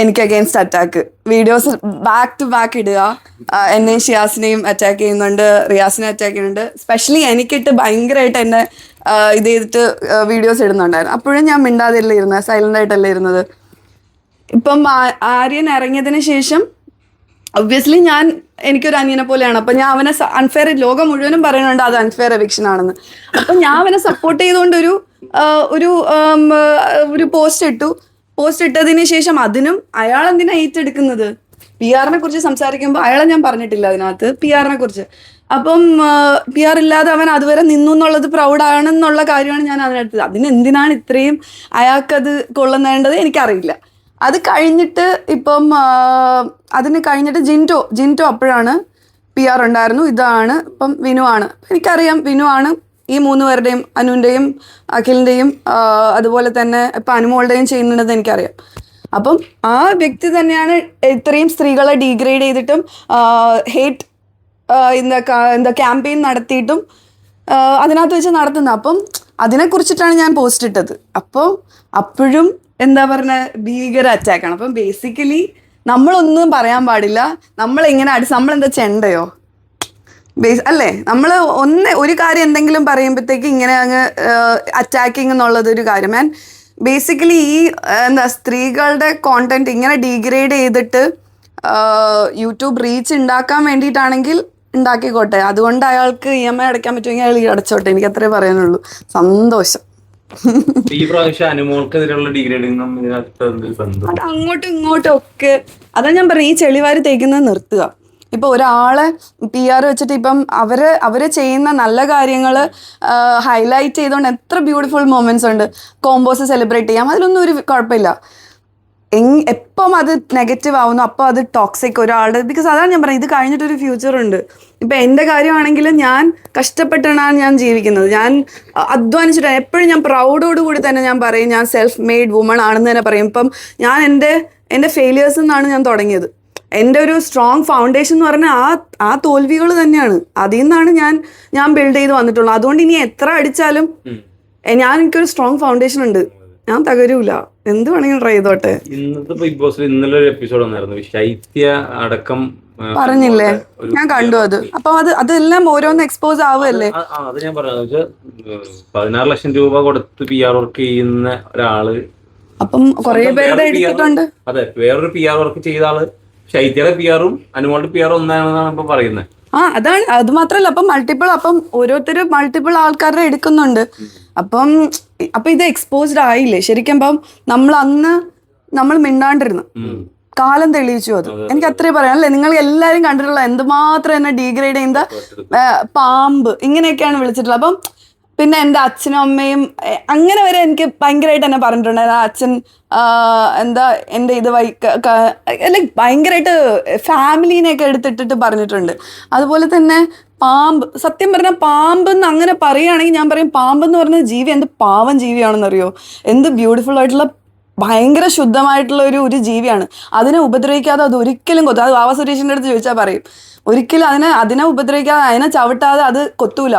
എനിക്ക് against attack videos back to back ഇടുക. എന്നെ ഷിയാസിനെയും അറ്റാക്ക് ചെയ്യുന്നുണ്ട് റിയാസിനെ അറ്റാക്ക് ചെയ്യുന്നുണ്ട്. സ്പെഷ്യലി എനിക്കിട്ട് ഭയങ്കരമായിട്ട് എന്നെ ഇത് ചെയ്തിട്ട് വീഡിയോസ് ഇടുന്നുണ്ടായിരുന്നു. അപ്പോഴും ഞാൻ മിണ്ടാതില്ല ഇരുന്നത് സൈലന്റ് ആയിട്ടല്ലേ ഇരുന്നത്. ഇപ്പം ആര്യൻ ഇറങ്ങിയതിന് ശേഷം ഒബ്വിയസ്ലി ഞാൻ എനിക്കൊരു അനിയനെ പോലെയാണ്. അപ്പൊ ഞാൻ അവനെ അൺഫെയർ ലോകം മുഴുവനും പറയുന്നുണ്ട് അത് അൺഫെയർ എവിക്ഷൻ ആണെന്ന്. അപ്പൊ ഞാൻ അവനെ സപ്പോർട്ട് ചെയ്തുകൊണ്ട് ഒരു ഒരു ഒരു പോസ്റ്റ് ഇട്ടു. പോസ്റ്റ് ഇട്ടതിന് ശേഷം അതിനും അയാൾ എന്തിനാ ഏറ്റെടുക്കുന്നത് പി ആറിനെ കുറിച്ച് സംസാരിക്കുമ്പോൾ അയാളെ ഞാൻ പറഞ്ഞിട്ടില്ല അതിനകത്ത് പി ആറിനെ കുറിച്ച്. അപ്പം പി ആർ ഇല്ലാതെ അവൻ അതുവരെ നിന്നു എന്നുള്ളത് പ്രൗഡാണെന്നുള്ള കാര്യമാണ് ഞാൻ അതിനടുത്തത് അതിന് എന്തിനാണ് ഇത്രയും അയാൾക്കത് കൊള്ളുന്നേണ്ടത് എനിക്കറിയില്ല. അത് കഴിഞ്ഞിട്ട് ഇപ്പം അതിന് കഴിഞ്ഞിട്ട് ജിന്റോ ജിന്റോ അപ്പോഴാണ് പി ആർ ഉണ്ടായിരുന്നു. ഇതാണ് ഇപ്പം വിനു ആണ്. എനിക്കറിയാം വിനു ആണ് ഈ മൂന്ന് പേരുടെയും അനുവിന്റെയും അഖിലിന്റെയും അതുപോലെ തന്നെ ഇപ്പം അനുമോളുടെയും ചെയ്യുന്നുണ്ടെന്ന് എനിക്കറിയാം. അപ്പം ആ വ്യക്തി തന്നെയാണ് ഇത്രയും സ്ത്രീകളെ ഡീഗ്രേഡ് ചെയ്തിട്ടും ഹേറ്റ് എന്താ എന്താ ക്യാമ്പയിൻ നടത്തിയിട്ടും അതിനകത്ത് വെച്ച് നടത്തുന്നത്. അപ്പം അതിനെക്കുറിച്ചിട്ടാണ് ഞാൻ പോസ്റ്റ് ഇട്ടത്. അപ്പോൾ അപ്പോഴും എന്താ പറഞ്ഞ ഭീകര അറ്റാക്കാണ് അപ്പം ബേസിക്കലി നമ്മളൊന്നും പറയാൻ പാടില്ല. നമ്മളെങ്ങനെ അടി നമ്മളെന്താ ചെണ്ടയോ? ബേസ് അല്ലേ? നമ്മൾ ഒന്ന് ഒരു കാര്യം എന്തെങ്കിലും പറയുമ്പോഴത്തേക്ക് ഇങ്ങനെ അങ്ങ് അറ്റാക്കിങ് എന്നുള്ളത് ഒരു കാര്യം. ആൻഡ് ബേസിക്കലി ഈ എന്താ സ്ത്രീകളുടെ കോണ്ടന്റ് ഇങ്ങനെ ഡീഗ്രേഡ് ചെയ്തിട്ട് യൂട്യൂബ് റീച്ച് ഉണ്ടാക്കാൻ വേണ്ടിയിട്ടാണെങ്കിൽ ഉണ്ടാക്കിക്കോട്ടെ അതുകൊണ്ട് അയാൾക്ക് ഇ എം ഐ അടയ്ക്കാൻ പറ്റുമെങ്കിൽ അയാൾ അടച്ചോട്ടെ. എനിക്ക് അത്രേ പറയാനുള്ളൂ. സന്തോഷം. ഈ പ്രാവശ്യം അനുമോൾക്കെതിരെയുള്ള ഡിഗ്രേഡിങ്ങും അങ്ങോട്ടും ഇങ്ങോട്ടും ഒക്കെ. അതാ ഞാൻ പറഞ്ഞത് ഈ ചെളിവാരി തേക്കുന്നത് നിർത്തുക. ഇപ്പൊ ഒരാളെ പി ആർ വെച്ചിട്ട് ഇപ്പം അവർ അവർ ചെയ്യുന്ന നല്ല കാര്യങ്ങൾ ഹൈലൈറ്റ് ചെയ്തുകൊണ്ട് എത്ര ബ്യൂട്ടിഫുൾ മൊമെന്റ്സ് ഉണ്ട്. കോമ്പോസ് സെലിബ്രേറ്റ് ചെയ്യാം. അതിലൊന്നും ഒരു കുഴപ്പമില്ല. എപ്പം അത് നെഗറ്റീവ് ആവുന്നു അപ്പോൾ അത് ടോക്സിക് ഒരാളുടെ ബിക്കോസ് അതാണ് ഞാൻ പറയുന്നത് ഇത് കഴിഞ്ഞിട്ടൊരു ഫ്യൂച്ചർ ഉണ്ട്. ഇപ്പം എന്റെ കാര്യമാണെങ്കിൽ ഞാൻ കഷ്ടപ്പെട്ടാണ് ഞാൻ ജീവിക്കുന്നത്. ഞാൻ അധ്വാനിച്ചിട്ടാണ് എപ്പോഴും ഞാൻ പ്രൗഡോട് കൂടി തന്നെ ഞാൻ പറയും ഞാൻ സെൽഫ് മെയ്ഡ് വുമൺ ആണെന്ന് തന്നെ പറയും. ഇപ്പം ഞാൻ എന്റെ എന്റെ ഫെയിലിയേഴ്സ് നിന്നാണ് ഞാൻ തുടങ്ങിയത്. എന്റെ ഒരു സ്ട്രോങ് ഫൗണ്ടേഷൻ എന്ന് പറഞ്ഞാൽ ആ ആ തോൽവികൾ തന്നെയാണ്. അതിൽ നിന്നാണ് ഞാൻ ഞാൻ ബിൽഡ് ചെയ്ത് വന്നിട്ടുള്ളത്. അതുകൊണ്ട് ഇനി എത്ര അടിച്ചാലും ഞാൻ എനിക്കൊരു സ്ട്രോങ് ഫൗണ്ടേഷൻ ഉണ്ട്. ഞാൻ തകരൂല. എന്ത് വേണമെങ്കിലും ട്രൈ ചെയ്തോട്ടെ. ഇന്നത്തെ ബിഗ് ബോസിൽ ഇന്നലെ ഒരു എപ്പിസോഡ് വന്നായിരുന്നു. ശൈത്യ അടക്കം പറഞ്ഞില്ലേ? ഞാൻ കണ്ടു അത്. അപ്പൊ അത് അതെല്ലാം ഓരോന്ന് എക്സ്പോസ് ആവുമല്ലേ അത് ഞാൻ പറഞ്ഞു പതിനാറ് ലക്ഷം രൂപ കൊടുത്ത് പി ആർ വർക്ക് ചെയ്യുന്ന ഒരാൾ അപ്പം കുറെ പേരുടെ എടുത്തിട്ടുണ്ട്. അതെ വേറൊരു പി ആർ വർക്ക് ചെയ്ത ആൾ ശൈത്യയുടെ പി ആറും അനുമോളുടെ പി ആറും ഒന്നാണെന്നാണ് ഇപ്പൊ പറയുന്നത്. ആ അതാണ്. അത് മാത്രല്ല അപ്പം മൾട്ടിപ്പിൾ അപ്പം ഓരോരുത്തർ മൾട്ടിപ്പിൾ ആൾക്കാരുടെ എടുക്കുന്നുണ്ട്. അപ്പം അപ്പൊ ഇത് എക്സ്പോസ്ഡ് ആയില്ലേ? ശരിക്കും അപ്പം നമ്മൾ അന്ന് നമ്മൾ മിണ്ടാണ്ടിരുന്നു. കാലം തെളിയിച്ചു അത്. എനിക്ക് അത്രേ പറയാനല്ലേ നിങ്ങൾ എല്ലാരും കണ്ടിട്ടുള്ള എന്തുമാത്രം എന്നെ ഡീഗ്രേഡ് ചെയ്യുന്ന പാമ്പ് ഇങ്ങനെയൊക്കെയാണ് വിളിച്ചിട്ടുള്ളത്. അപ്പം പിന്നെ എന്റെ അച്ഛനും അമ്മയും അങ്ങനെ വരെ എനിക്ക് ഭയങ്കരമായിട്ട് എന്നെ പറഞ്ഞിട്ടുണ്ടായിരുന്നു. അച്ഛൻ എന്താ എന്റെ ഇത് വൈ ലൈക്ക് ഭയങ്കരമായിട്ട് ഫാമിലീനെയൊക്കെ എടുത്തിട്ടിട്ട് പറഞ്ഞിട്ടുണ്ട്. അതുപോലെ തന്നെ പാമ്പ് സത്യം പറഞ്ഞാൽ പാമ്പ് എന്ന് അങ്ങനെ പറയുകയാണെങ്കിൽ ഞാൻ പറയും പാമ്പ് എന്ന് പറഞ്ഞ ജീവി എന്ത് പാവം ജീവിയാണെന്നറിയോ? എന്ത് ബ്യൂട്ടിഫുൾ ആയിട്ടുള്ള ഭയങ്കര ശുദ്ധമായിട്ടുള്ള ഒരു ഒരു ജീവിയാണ്. അതിനെ ഉപദ്രവിക്കാതെ അത് ഒരിക്കലും കൊത്തും അത് വാവ സുരേഷിന്റെ അടുത്ത് ചോദിച്ചാൽ പറയും. ഒരിക്കലും അതിനെ അതിനെ ഉപദ്രവിക്കാതെ അതിനെ ചവിട്ടാതെ അത് കൊത്തൂല.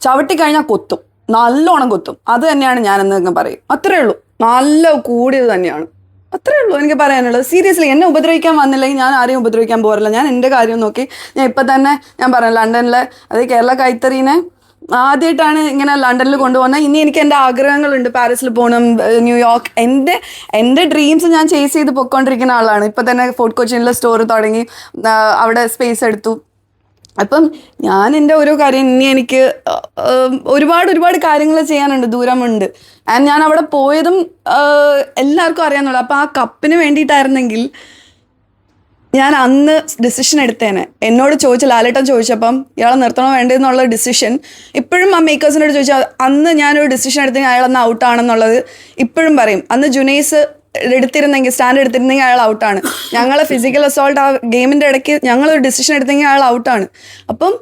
ചവിട്ടി കഴിഞ്ഞാൽ കൊത്തും. നല്ലോണം കൊത്തും. അത് തന്നെയാണ് ഞാൻ എന്നൊക്കെ പറയും. അത്രേ ഉള്ളൂ. നല്ല കൂടിയത് തന്നെയാണ്. അത്രേ ഉള്ളൂ എനിക്ക് പറയാനുള്ളത്. സീരിയസ്ലി എന്നെ ഉപദ്രവിക്കാൻ വന്നില്ലെങ്കിൽ ഞാൻ ആരെയും ഉപദ്രവിക്കാൻ പോകാറില്ല. ഞാൻ എന്റെ കാര്യം നോക്കി. ഞാൻ ഇപ്പം തന്നെ ഞാൻ പറഞ്ഞു ലണ്ടനിലെ അത് കേരള കൈത്തറീനെ ആദ്യമായിട്ടാണ് ഇങ്ങനെ ലണ്ടനിൽ കൊണ്ടുപോകുന്നത് ഇനി എനിക്ക് എന്റെ ആഗ്രഹങ്ങളുണ്ട്. പാരീസിൽ പോകണം ന്യൂയോർക്ക്. എന്റെ എന്റെ ഡ്രീംസ് ഞാൻ ചേസ് ചെയ്ത് പൊയ്ക്കൊണ്ടിരിക്കുന്ന ആളാണ്. ഇപ്പം തന്നെ ഫോർട്ട് കൊച്ചിനിലെ സ്റ്റോർ തുടങ്ങി. അവിടെ സ്പേസ് എടുത്തു. അപ്പം ഞാൻ എന്റെ ഓരോ കാര്യം ഇനി എനിക്ക് ഒരുപാട് ഒരുപാട് കാര്യങ്ങൾ ചെയ്യാനുണ്ട് ദൂരമുണ്ട്. ആൻഡ് ഞാൻ അവിടെ പോയതും എല്ലാവർക്കും അറിയാന്നുള്ളു അപ്പം ആ കപ്പിന് വേണ്ടിയിട്ടായിരുന്നെങ്കിൽ ഞാൻ അന്ന് ഡിസിഷൻ എടുത്തേനെ. എന്നോട് ചോദിച്ച ലാലേട്ടൻ ചോദിച്ചപ്പം ഇയാളെ നിർത്തണോ വേണ്ടതെന്നുള്ള ഡിസിഷൻ ഇപ്പോഴും ആ മേക്കേഴ്സിനോട് ചോദിച്ചാൽ അന്ന് ഞാനൊരു ഡിസിഷൻ എടുത്തെങ്കിൽ അയാൾ അന്ന് ഔട്ടാണെന്നുള്ളത് ഇപ്പോഴും പറയും. അന്ന് ജുനൈസ് എടുത്തിരുന്നെങ്കിൽ സ്റ്റാൻഡ് എടുത്തിരുന്നെങ്കിൽ അയാൾ ഔട്ടാണ് ഞങ്ങളെ ഫിസിക്കൽ അസോൾട്ട് ആ ഗെയിമിന്റെ ഇടയ്ക്ക് ഞങ്ങളൊരു ഡിസിഷൻ എടുത്തെങ്കിൽ അയാൾ ഔട്ടാണ് അപ്പം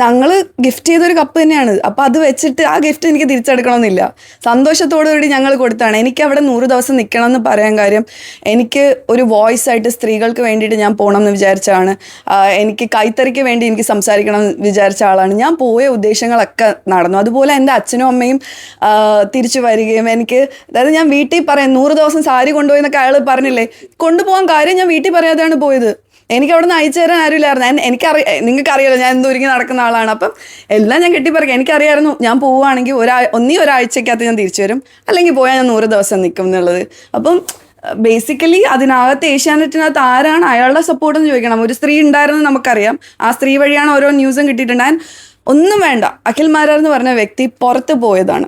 ഞങ്ങൾ ഗിഫ്റ്റ് ചെയ്തൊരു കപ്പ് തന്നെയാണ്. അപ്പം അത് വെച്ചിട്ട് ആ ഗിഫ്റ്റ് എനിക്ക് തിരിച്ചെടുക്കണമെന്നില്ല. സന്തോഷത്തോടു കൂടി ഞങ്ങൾ കൊടുത്താണ്. എനിക്ക് അവിടെ നൂറ് ദിവസം നിൽക്കണം എന്ന് പറയാൻ കാര്യം എനിക്ക് ഒരു വോയിസ് ആയിട്ട് സ്ത്രീകൾക്ക് വേണ്ടിയിട്ട് ഞാൻ പോകണം എന്ന് വിചാരിച്ചാണ് എനിക്ക് കൈത്തറിക്ക് വേണ്ടി എനിക്ക് സംസാരിക്കണം എന്ന് വിചാരിച്ച ആളാണ്. ഞാൻ പോയ ഉദ്ദേശങ്ങളൊക്കെ നടന്നു. അതുപോലെ എന്റെ അച്ഛനും അമ്മയും തിരിച്ചു വരികയും എനിക്ക് അതായത് ഞാൻ വീട്ടിൽ പറയാം നൂറ് ദിവസം സാരി കൊണ്ടുപോയി എന്നൊക്കെ അയാൾ പറഞ്ഞില്ലേ? കൊണ്ടുപോകാൻ കാര്യം ഞാൻ വീട്ടിൽ പറയാതെയാണ് പോയത്. എനിക്ക് അവിടെ നിന്ന് അയച്ചു തരാൻ ആരുമില്ലായിരുന്നു എനിക്കറിയ നിങ്ങൾക്കറിയാലോ ഞാൻ എന്തോരിക്കും നടക്കുന്ന ആളാണ്. അപ്പം എല്ലാം ഞാൻ കെട്ടിപ്പറക്കാം. എനിക്കറിയായിരുന്നു ഞാൻ പോവുകയാണെങ്കിൽ ഒരാ ഒന്നീ ഒരാഴ്ചക്കകത്ത് ഞാൻ തിരിച്ചു വരും. അല്ലെങ്കിൽ പോയാൽ ഞാൻ നൂറ് ദിവസം നിൽക്കും എന്നുള്ളത്. അപ്പം ബേസിക്കലി അതിനകത്ത് ഏഷ്യാനെറ്റിനകത്ത് ആരാണ് അയാളുടെ സപ്പോർട്ട് എന്ന് ചോദിക്കണം. ഒരു സ്ത്രീ ഉണ്ടായിരുന്നു നമുക്കറിയാം. ആ സ്ത്രീ വഴിയാണ് ഓരോ ന്യൂസും കിട്ടിയിട്ടുണ്ട്. And ഒന്നും വേണ്ട. അഖിൽ മാരാർ എന്ന് പറഞ്ഞ വ്യക്തി പുറത്ത് പോയതാണ്.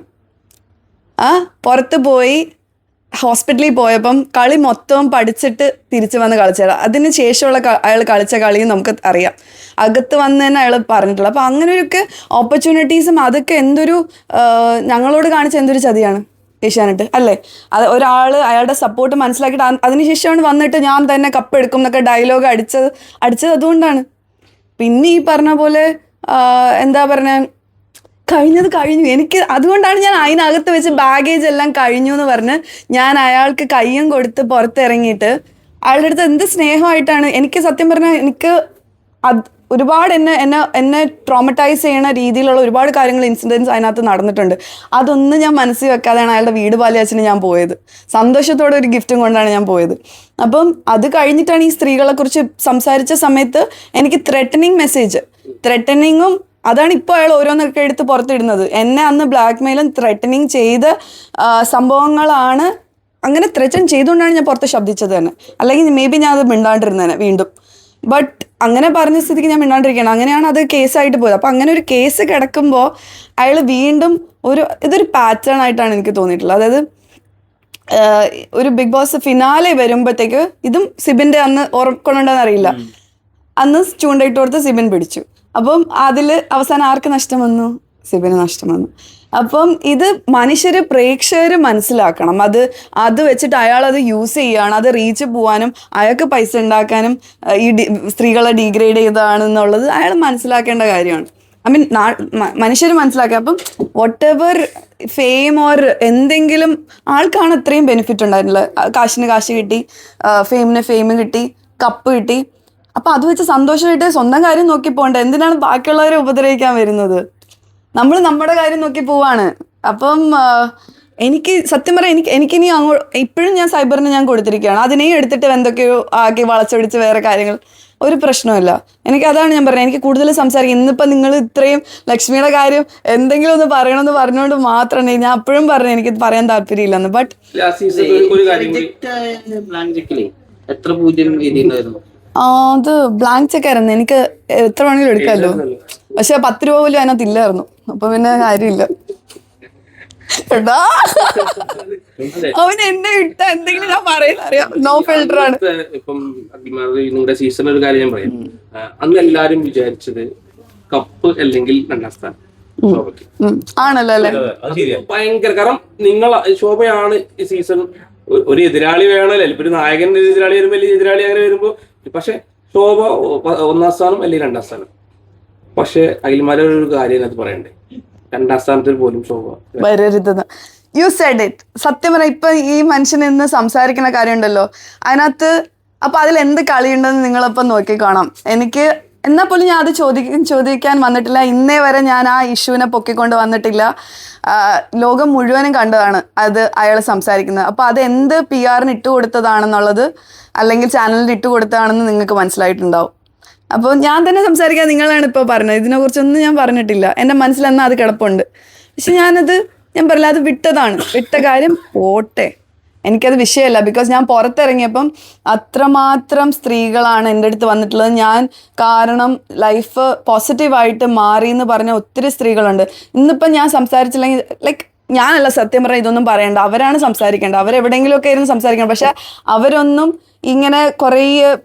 ആ പുറത്ത് പോയി ഹോസ്പിറ്റലിൽ പോയപ്പം കളി മൊത്തം പഠിച്ചിട്ട് തിരിച്ചു വന്ന് കളിച്ചത് അതിന് ശേഷമുള്ള അയാൾ കളിച്ച കളിയും നമുക്ക് അറിയാം. അകത്ത് വന്ന് തന്നെ അയാൾ പറഞ്ഞിട്ടുള്ളത് അപ്പം അങ്ങനെയൊക്കെ ഓപ്പർച്യൂണിറ്റീസും അതൊക്കെ എന്തൊരു ഞങ്ങളോട് കാണിച്ച എന്തൊരു ചതിയാണ് ഏഷ്യാനെട്ട് അല്ലേ? അത് ഒരാൾ അയാളുടെ സപ്പോർട്ട് മനസ്സിലാക്കിയിട്ട് അതിനുശേഷമാണ് വന്നിട്ട് ഞാൻ തന്നെ കപ്പ് എടുക്കും എന്നൊക്കെ ഡയലോഗ് അടിച്ചത് അടിച്ചത് അതുകൊണ്ടാണ്. പിന്നെ ഈ പറഞ്ഞ പോലെ എന്താ പറഞ്ഞ കഴിഞ്ഞത് കഴിഞ്ഞു. എനിക്ക് അതുകൊണ്ടാണ് ഞാൻ അതിനകത്ത് വെച്ച് ബാഗേജ് എല്ലാം കഴിഞ്ഞു എന്ന് പറഞ്ഞ് ഞാൻ അയാൾക്ക് കയ്യും കൊടുത്ത് പുറത്തിറങ്ങിയിട്ട് അയാളുടെ അടുത്ത് എന്ത് സ്നേഹമായിട്ടാണ് എനിക്ക് സത്യം പറഞ്ഞാൽ എനിക്ക് അത് ഒരുപാട് എന്നെ എന്നെ എന്നെ ട്രോമറ്റൈസ് ചെയ്യുന്ന രീതിയിലുള്ള ഒരുപാട് കാര്യങ്ങൾ ഇൻസിഡൻസ് അതിനകത്ത് നടന്നിട്ടുണ്ട്. അതൊന്നും ഞാൻ മനസ്സിൽ വെക്കാതെയാണ് അയാളുടെ വീട് പാലിയാച്ചിന് ഞാൻ പോയത്. സന്തോഷത്തോടെ ഒരു ഗിഫ്റ്റും കൊണ്ടാണ് ഞാൻ പോയത്. അപ്പം അത് കഴിഞ്ഞിട്ടാണ് ഈ സ്ത്രീകളെക്കുറിച്ച് സംസാരിച്ച സമയത്ത് എനിക്ക് ത്രെട്ടനിങ് മെസ്സേജ് ത്രെട്ടനിങ്ങും അതാണ് ഇപ്പോൾ അയാൾ ഓരോന്നൊക്കെ എടുത്ത് പുറത്തിടുന്നത്. എന്നെ അന്ന് ബ്ലാക്ക് മെയിലും ത്രെറ്റനിങ് ചെയ്ത സംഭവങ്ങളാണ് അങ്ങനെ ത്രെറ്റൻ ചെയ്തുകൊണ്ടാണ് ഞാൻ പുറത്ത് ശബ്ദിച്ചത് തന്നെ. അല്ലെങ്കിൽ മേ ബി ഞാൻ അത് മിണ്ടാണ്ടിരുന്നേനെ വീണ്ടും. ബട്ട് അങ്ങനെ പറഞ്ഞ സ്ഥിതിക്ക് ഞാൻ മിണ്ടാണ്ടിരിക്കണം അങ്ങനെയാണ് അത് കേസായിട്ട് പോയത്. അപ്പോൾ അങ്ങനെ ഒരു കേസ് കിടക്കുമ്പോൾ അയാൾ വീണ്ടും ഒരു ഇതൊരു പാറ്റേൺ ആയിട്ടാണ് എനിക്ക് തോന്നിയിട്ടുള്ളത്. അതായത് ഒരു ബിഗ് ബോസ് ഫിനാലെ വരുമ്പോഴത്തേക്ക് ഇതും സിബിന്റെ അന്ന് ഓർക്കൊണ്ടെന്ന് അറിയില്ല. അന്ന് ചൂണ്ടയിട്ട് കൊടുത്ത് സിബിൻ പിടിച്ചു. അപ്പം അതിൽ അവസാനം ആർക്ക് നഷ്ടം വന്നു? സിബിന് നഷ്ടം വന്നു. അപ്പം ഇത് മനുഷ്യര് പ്രേക്ഷകർ മനസ്സിലാക്കണം. അത് അത് വെച്ചിട്ട് അയാൾ അത് യൂസ് ചെയ്യുകയാണ് അത് റീച്ച് പോവാനും അയാൾക്ക് പൈസ ഉണ്ടാക്കാനും ഈ സ്ത്രീകളെ ഡീഗ്രേഡ് ചെയ്തതാണെന്നുള്ളത് അയാൾ മനസ്സിലാക്കേണ്ട കാര്യമാണ്. ഐ മീൻ മനുഷ്യർ മനസ്സിലാക്കുക. അപ്പം വട്ട് എവർ ഫെയിം ഓർ എന്തെങ്കിലും ആൾക്കാണ് അത്രയും ബെനിഫിറ്റ് ഉണ്ടായിട്ടുള്ളത്. കാശിന് കാശ് കിട്ടി ഫെയിമിന് ഫെയിം കിട്ടി കപ്പ് കിട്ടി അപ്പം അത് വെച്ച് സന്തോഷമായിട്ട് സ്വന്തം കാര്യം നോക്കി പോകണ്ട. എന്തിനാണ് ബാക്കിയുള്ളവരെ ഉപദ്രവിക്കാൻ വരുന്നത്? നമ്മൾ നമ്മുടെ കാര്യം നോക്കി പോവാണ്. അപ്പം എനിക്ക് സത്യം പറയാം എനിക്ക് എനിക്കിനി അങ്ങോട്ട് ഇപ്പോഴും ഞാൻ സൈബറിന് ഞാൻ കൊടുത്തിരിക്കുകയാണ്. അതിനെയും എടുത്തിട്ട് എന്തൊക്കെയോ ആക്കി വളച്ചൊടിച്ച് വേറെ കാര്യങ്ങൾ. ഒരു പ്രശ്നമല്ല എനിക്ക് അതാണ് ഞാൻ പറഞ്ഞത്. എനിക്ക് കൂടുതൽ സംസാരിക്കും ഇന്നിപ്പോൾ നിങ്ങൾ ഇത്രയും ലക്ഷ്മിയുടെ കാര്യം എന്തെങ്കിലും ഒന്ന് പറയണമെന്ന് പറഞ്ഞുകൊണ്ട് മാത്രമാണ് ഞാൻ അപ്പോഴും പറഞ്ഞു എനിക്ക് പറയാൻ താല്പര്യമില്ലെന്ന്. ബട്ട് എത്ര പൂജ്യം അത് ബ്ലാങ്ക് ചെക്ക് ആയിരുന്നു. എനിക്ക് എത്ര വേണമെങ്കിലും എടുക്കാമല്ലോ. പക്ഷെ പത്ത് രൂപ പോലും അതിനകത്ത് ഇല്ലായിരുന്നു. അപ്പൊ പിന്നെ കാര്യമില്ല. എടാ. അവൻ എന്നെ ഇട്ട എന്തെങ്കിലും ഞാൻ പറയുന്ന അറിയാം. നോ ഫിൽട്ടർ ആണ്. ഇപ്പൊ അഖിൽമാരുടെ സീസണിൽ ഒരു കാര്യം ഞാൻ പറയാം. അന്ന് എല്ലാരും വിചാരിച്ചത് കപ്പ് അല്ലെങ്കിൽ രണ്ടാം സ്ഥാനം. ആണല്ലോ അല്ലെ? അത് ശരിയാ. ഭയങ്കര കാരണം നിങ്ങൾ ശോഭയാണ് ഈ സീസൺ ഒരു എതിരാളി വേണമല്ലോ. ഇപ്പൊ ഒരു നായകൻ എതിരാളി വരുമ്പോ എതിരാളി അങ്ങനെ വരുമ്പോ പക്ഷെ ശോഭ ഒന്നാം സ്ഥാനം അല്ലെങ്കിൽ രണ്ടാം സ്ഥാനം. പക്ഷെ അഖിൽമാരെ ഒരു കാര്യം അത് പറയണ്ടേ? രണ്ടാം സ്ഥാനത്തിൽ പോലും ശോഭ യു സെഡ് ഇറ്റ് സത്യം പറഞ്ഞ ഇപ്പൊ ഈ മനുഷ്യൻ ഇന്ന് സംസാരിക്കുന്ന കാര്യമുണ്ടല്ലോ. അതിനകത്ത് അപ്പൊ അതിൽ എന്ത് കളിയുണ്ടെന്ന് നിങ്ങളപ്പം നോക്കി കാണാം എനിക്ക് എന്നാൽ പോലും ഞാൻ അത് ചോദിക്കാൻ ചോദിക്കാൻ വന്നിട്ടില്ല. ഇന്നേ വരെ ഞാൻ ആ ഇഷ്യൂവിനെ പൊക്കിക്കൊണ്ട് വന്നിട്ടില്ല. ലോകം മുഴുവനും കണ്ടതാണ് അത് അയാൾ സംസാരിക്കുന്നത്. അപ്പോൾ അത് എന്ത് പി ആറിന് ഇട്ട് കൊടുത്തതാണെന്നുള്ളത് അല്ലെങ്കിൽ ചാനലിന് ഇട്ട് കൊടുത്തതാണെന്ന് നിങ്ങൾക്ക് മനസ്സിലായിട്ടുണ്ടാവും. അപ്പോൾ ഞാൻ തന്നെ സംസാരിക്കാൻ നിങ്ങളാണ് ഇപ്പോൾ പറഞ്ഞത്. ഇതിനെക്കുറിച്ചൊന്നും ഞാൻ പറഞ്ഞിട്ടില്ല. എന്റെ മനസ്സിലെന്നാൽ അത് കിടപ്പുണ്ട്. പക്ഷെ ഞാനത് ഞാൻ പറയില്ല അത് വിട്ടതാണ്. വിട്ട കാര്യം പോട്ടെ. എനിക്കത് വിഷയമല്ല. ബിക്കോസ് ഞാൻ പുറത്തിറങ്ങിയപ്പം അത്രമാത്രം സ്ത്രീകളാണ് എന്റെ അടുത്ത് വന്നിട്ടുള്ളത്. ഞാൻ കാരണം ലൈഫ് പോസിറ്റീവായിട്ട് മാറി എന്ന് പറഞ്ഞ ഒത്തിരി സ്ത്രീകളുണ്ട്. ഇന്നിപ്പം ഞാൻ സംസാരിച്ചില്ലെങ്കിൽ ലൈക്ക് ഞാനല്ല സത്യം പറഞ്ഞാൽ ഇതൊന്നും പറയണ്ട. അവരാണ് സംസാരിക്കേണ്ടത്. അവരെവിടെയെങ്കിലുമൊക്കെ ഇരുന്ന് സംസാരിക്കണം. പക്ഷെ അവരൊന്നും ഇങ്ങനെ കുറേ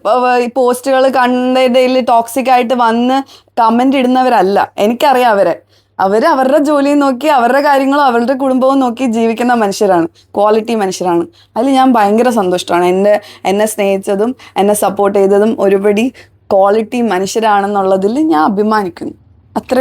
പോസ്റ്റുകൾ കണ്ടതിൽ ടോക്സിക് ആയിട്ട് വന്ന് കമന്റ് ഇടുന്നവരല്ല. എനിക്കറിയാം അവരെ. അവർ അവരുടെ ജോലിയും നോക്കി അവരുടെ കാര്യങ്ങളും അവരുടെ കുടുംബവും നോക്കി ജീവിക്കുന്ന മനുഷ്യരാണ്. ക്വാളിറ്റി മനുഷ്യരാണ്. അതിൽ ഞാൻ ഭയങ്കര സന്തുഷ്ടമാണ്. എന്റെ എന്നെ സ്നേഹിച്ചതും എന്നെ സപ്പോർട്ട് ചെയ്തതും ഒരുപടി ക്വാളിറ്റി മനുഷ്യരാണെന്നുള്ളതിൽ ഞാൻ അഭിമാനിക്കുന്നു. അത്ര